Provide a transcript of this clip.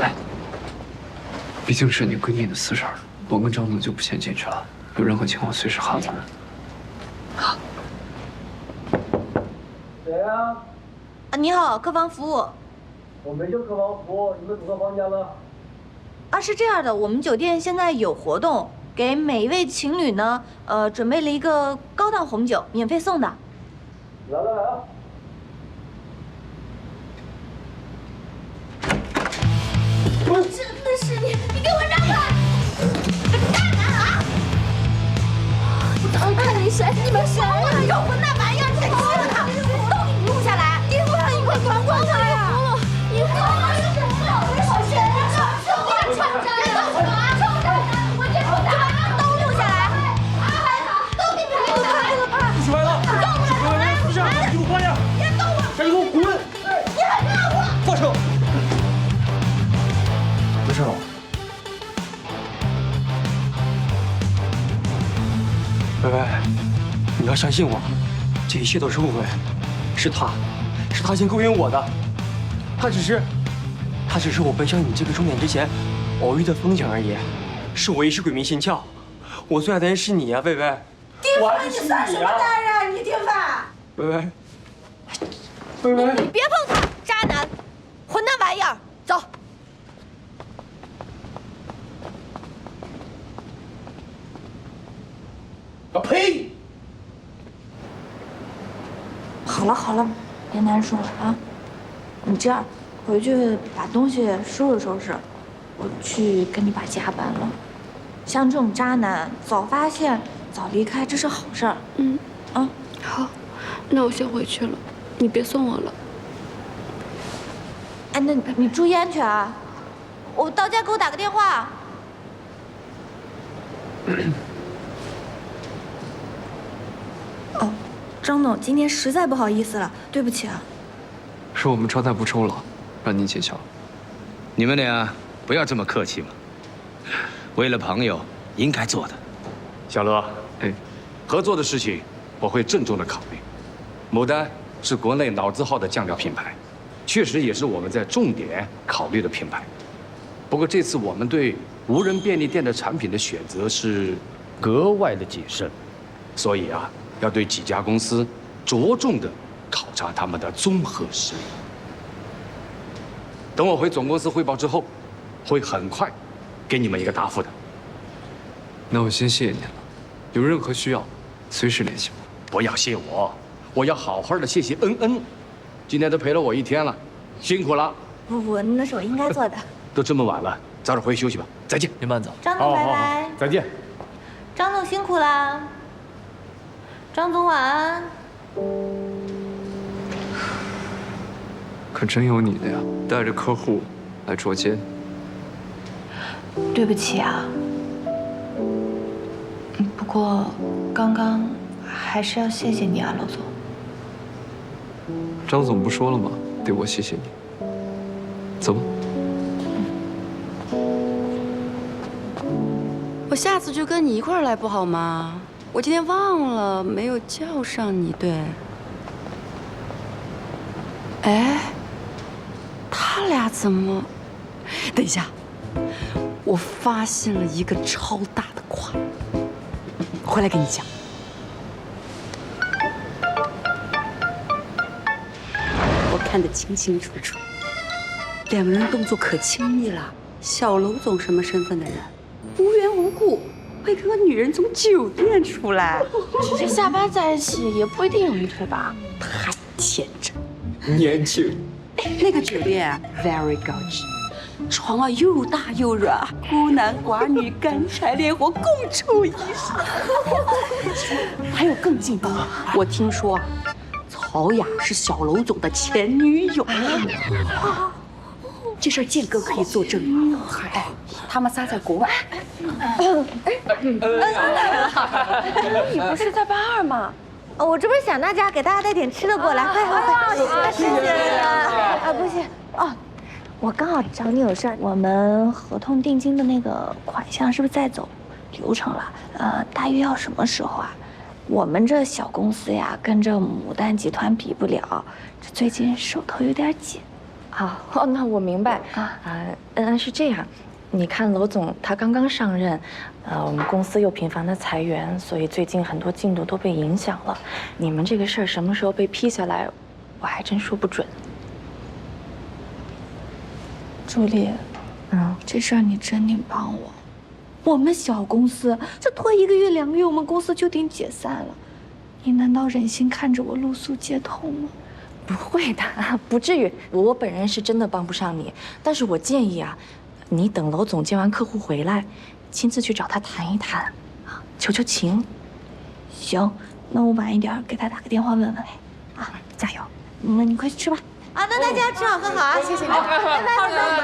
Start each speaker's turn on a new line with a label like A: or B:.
A: 来，毕竟是你闺蜜的私事儿，我跟张总就不先进去了。有任何情况随时喊我们。
B: 好谁呀？
C: 啊，你好，客房服务。
B: 我没叫客房服务，你们走错房间了。
C: 啊，是这样的，我们酒店现在有活动，给每一位情侣呢，呃，准备了一个高档红酒，免费送的。
B: 来了来啊！
C: 我真的是你，你给我让开！大男啊！我当看你谁？你们谁呀？有混蛋玩意儿，你敢欺负他？都给你录下来！你不让一块团光他呀？你疯了是什么？我好谁呀？臭蛋，臭蛋，别动手啊！臭蛋，我这臭蛋都录下来！都给你录下
D: 薇薇，你要相信我，这一切都是误会，是他，是他先勾引我的，他只是，他只是我奔向你这个终点之前偶遇的风景而已，是我一时鬼迷心窍，我最爱的人是你呀，薇薇。我爱的是你呀。
C: 人啊？你丁凡！
D: 薇薇，薇薇。
C: 你别碰他，渣男，混蛋玩意儿，好了好了，别难受了啊！你这样，回去把东西收拾收拾，我去跟你把家搬了。像这种渣男，早发现早离开，这是好事儿。
E: 嗯，
C: 啊，
E: 好，那我先回去了，你别送我了。
C: 哎，那你注意安全啊！我到家给我打个电话。哦，张总，今天实在不好意思了，对不起啊。
A: 是我们招待不周了，让您见笑了。
F: 你们俩不要这么客气嘛。为了朋友，应该做的。
G: 小乐，
A: 哎，
G: 合作的事情我会郑重的考虑。牡丹是国内老字号的酱料品牌，确实也是我们在重点考虑的品牌。不过这次我们对无人便利店的产品的选择是格外的谨慎，所以啊，要对几家公司着重的考察他们的综合实力。等我回总公司汇报之后，会很快给你们一个答复的。
A: 那我先谢谢您了，有任何需要，随时联系我。
G: 不要谢我，我要好好的谢谢恩恩，今天都陪了我一天了，辛苦了。
C: 不不，那是我应该做的。
G: 都这么晚了，早点回去休息吧。再见，
A: 您慢走。
C: 张总，拜拜。
G: 再见。
C: 张总辛苦啦。张总晚安。
A: 可真有你的呀，带着客户来捉奸。
C: 对不起啊。嗯不过，刚刚还是要谢谢你啊，老总。
A: 张总不说了吗？得我谢谢你。走吧。
E: 我下次就跟你一块儿来不好吗？我今天忘了没有叫上你，对。哎，他俩怎么？等一下，我发现了一个超大的瓜，回来跟你讲。我看得清清楚楚，两个人动作可亲密了。小楼总什么身份的人？无缘无故会跟个女人从酒店出来，
H: 只是下班在一起也不一定有一腿吧？
E: 太天真。
A: 年轻。
E: 那个酒店啊，very 高级，床啊又大又软，孤男寡女干柴烈火共处一室。还有更劲爆，我听说啊，曹雅是小楼总的前女友。这事儿建哥可以作证。哎，他们仨在国外。
H: 你不是在八二吗？
C: 哦，我这不是想大家给大家带点吃的过来，快快快，谢谢啊，不行哦，我刚好找你有事儿，我们合同定金的那个款项是不是在走流程了？呃，大约要什么时候啊？我们这小公司呀，跟这牡丹集团比不了，这最近手头有点紧。
H: 啊，哦，那我明白啊。呃，恩恩是这样，你看娄总他刚刚上任，呃，我们公司又频繁的裁员，所以最近很多进度都被影响了。你们这个事儿什么时候被批下来，我还真说不准。
C: 朱莉，
H: 嗯，
C: 这事儿你真得帮我。我们小公司这拖一个月两个月，我们公司就得解散了。你难道忍心看着我露宿街头吗？
H: 不会的，不至于。我本人是真的帮不上你，但是我建议啊，你等娄总见完客户回来，亲自去找他谈一谈，啊，求求情。
C: 行，那我晚一点给他打个电话问问呗。啊，
H: 加油！
C: 那你快去吃吧。
E: 啊，那大家吃好喝好啊，谢谢你。拜拜拜拜。